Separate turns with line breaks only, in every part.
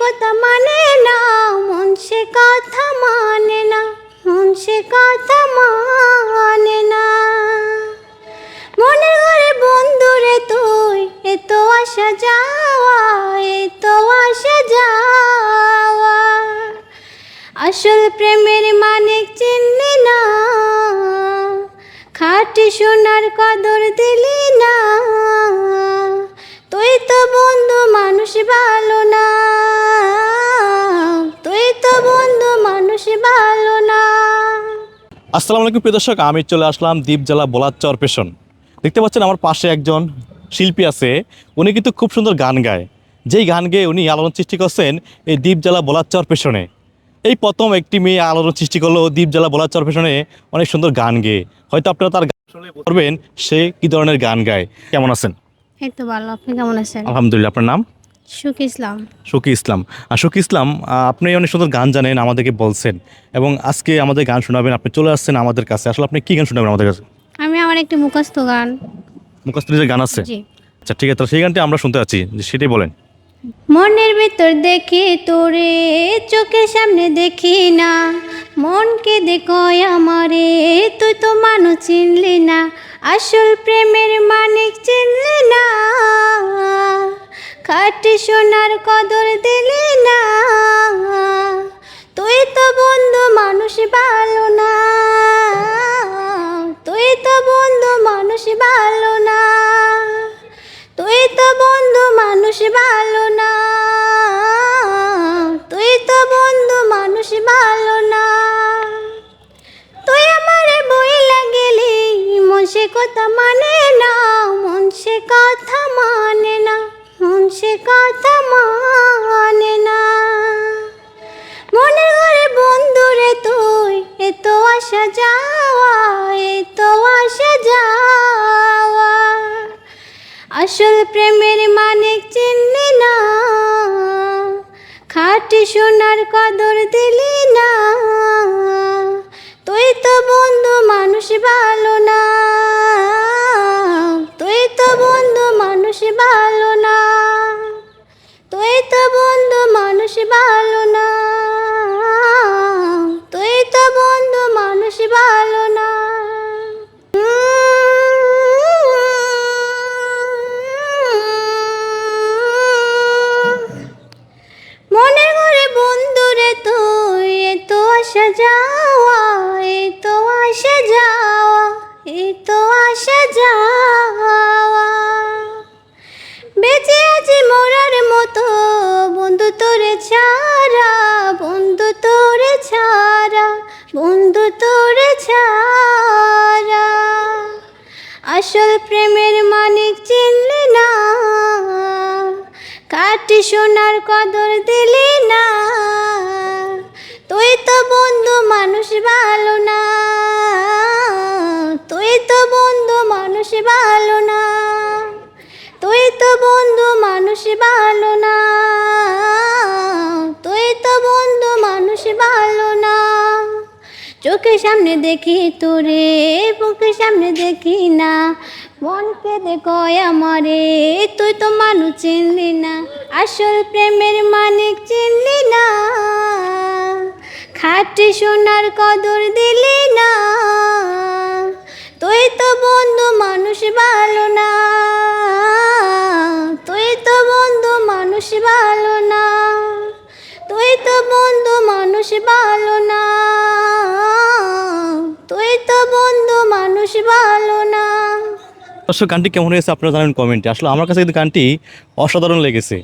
কথা মানে না, মন সে কথা মানে না, মন সে কথা মানে না। মনের ঘরে বন্ধুরে তুই এত আসা যাওয়া এত আসা যাওয়া। আসল প্রেমের মানিক চিনলি না, খাটি সোনার কদর দিলি না। তুই তো বন্ধু, মানুষ ভালো না। মানুষ ভালো না।
আসসালামু আলাইকুম প্রিয় দর্শক আমি চলে আসলাম দ্বীপ জেলা বোলাচ্চর পেশন। দেখতে পাচ্ছেন আমার পাশে একজন শিল্পী আছে উনি কিন্তু খুব সুন্দর গান গায়। যেই গান গেয়ে উনি আলোড়ন সৃষ্টি করছেন এই দ্বীপ জেলা বোলাচ্চর পেশনে। এই প্রথম একটি মেয়ে আলোড়ন সৃষ্টি করল দ্বীপ জেলা বোলাচ্চর পেশনে অনেক সুন্দর গান গেয়ে। হয়তো আপনারা তার গান শুনলে করবেন সে কি ধরনের গান গায়। কেমন আছেন?
এই তো ভালো আপনি কেমন আছেন?
আলহামদুলিল্লাহ আপনার নাম?
সুখ ইসলাম।
শকি ইসলাম। আর শকি ইসলাম আপনি অনেক সুন্দর গান জানেন আমাদেরকে বলছেন। এবং আজকে আমাদের গান শোনাবেন আপনি চলে আসছেন আমাদের কাছে। আসলে আপনি কি গান শোনাবেন আমাদের কাছে?
আমি আমার একটি মুখস্থ গান।
মুখস্থ নিজের গান আছে? আচ্ছা ঠিক আছে সেই গানটি আমরা শুনতে যে সেটাই বলেন।
মনের ভিতর দেখি তোরে চোখের সামনে দেখি না। মনকে দেখো আমারে তুই তো মানুষ চিনলি না। আসল প্রেমের মানিক সোনার কদর দিলি না। তুই তো বন্ধু, মানুষ ভালো না। তুই তো বন্ধু, মানুষ ভালো না। তুই তো বন্ধু, মানুষ ভালো না। তুই তো বন্ধু, মানুষ ভালো না। তুই আমারে বই লাগেলি, মন সে কথা মানে না, মন সে কথা আসা যাওয়া এত আসা যাওয়া। আসল প্রেমের মানিক চিনলি না, খাটি সোনার কদর দিলি না। তুই তো বন্ধু, মানুষ ভালো না। তুই তো বন্ধু, মানুষ ভালো না। তুই তো বন্ধু, মানুষ ভালো না। যাওয়া। বেঁচে আছি মরার মতো, বন্ধু তোরে ছাড়া, বন্ধু তোরে ছাড়া, বন্ধু তোরে ছাড়া। আসল প্রেমের মানিক চিনলি না কাটি সোনার কদর দিলি না। তুই তো বন্ধু মানুষ সামনে দেখি তোরে, বুকের সামনে দেখি না। মনকে দেখো আমারে, তুই তো মানুষ চিনলি না। আসল প্রেমের মানিক চিনলি না। খাটি সোনার কদর দিলি না। তুই তো বন্ধু, মানুষ ভালো
দর্শক, গানটি কেমন হয়েছে আপনারা জানেন কমেন্টে আসলে আমার কাছে কিন্তু গানটি অসাধারণ লেগেছে।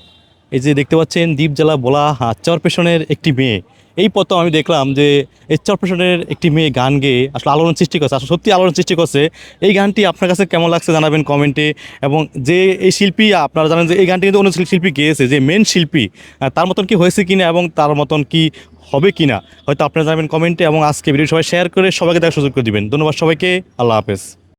এই যে দেখতে পাচ্ছেন, দ্বীপ জেলা বোলা চর পেশনের একটি মেয়ে। এই প্রথম আমি দেখলাম যে এই চর পেশনের একটি মেয়ে গান গেয়ে আসলে আলোড়ন সৃষ্টি করছে। আসলে সত্যি আলোড়ন সৃষ্টি করছে। এই গানটি আপনার কাছে কেমন লাগছে জানাবেন কমেন্টে এবং যে এই শিল্পী, আপনারা জানেন যে এই গানটি কিন্তু অন্য শিল্পী গেয়েছে, যে মেন শিল্পী তার মতন কি হয়েছে কিনা এবং তার মতন কি হবে কিনা, হয়তো আপনারা জানাবেন কমেন্টে এবং আজকে ভিডিও সবাই শেয়ার করে সবাইকে দেখার সুযোগ করে দিবেন। ধন্যবাদ সবাইকে। আল্লাহ হাফেজ।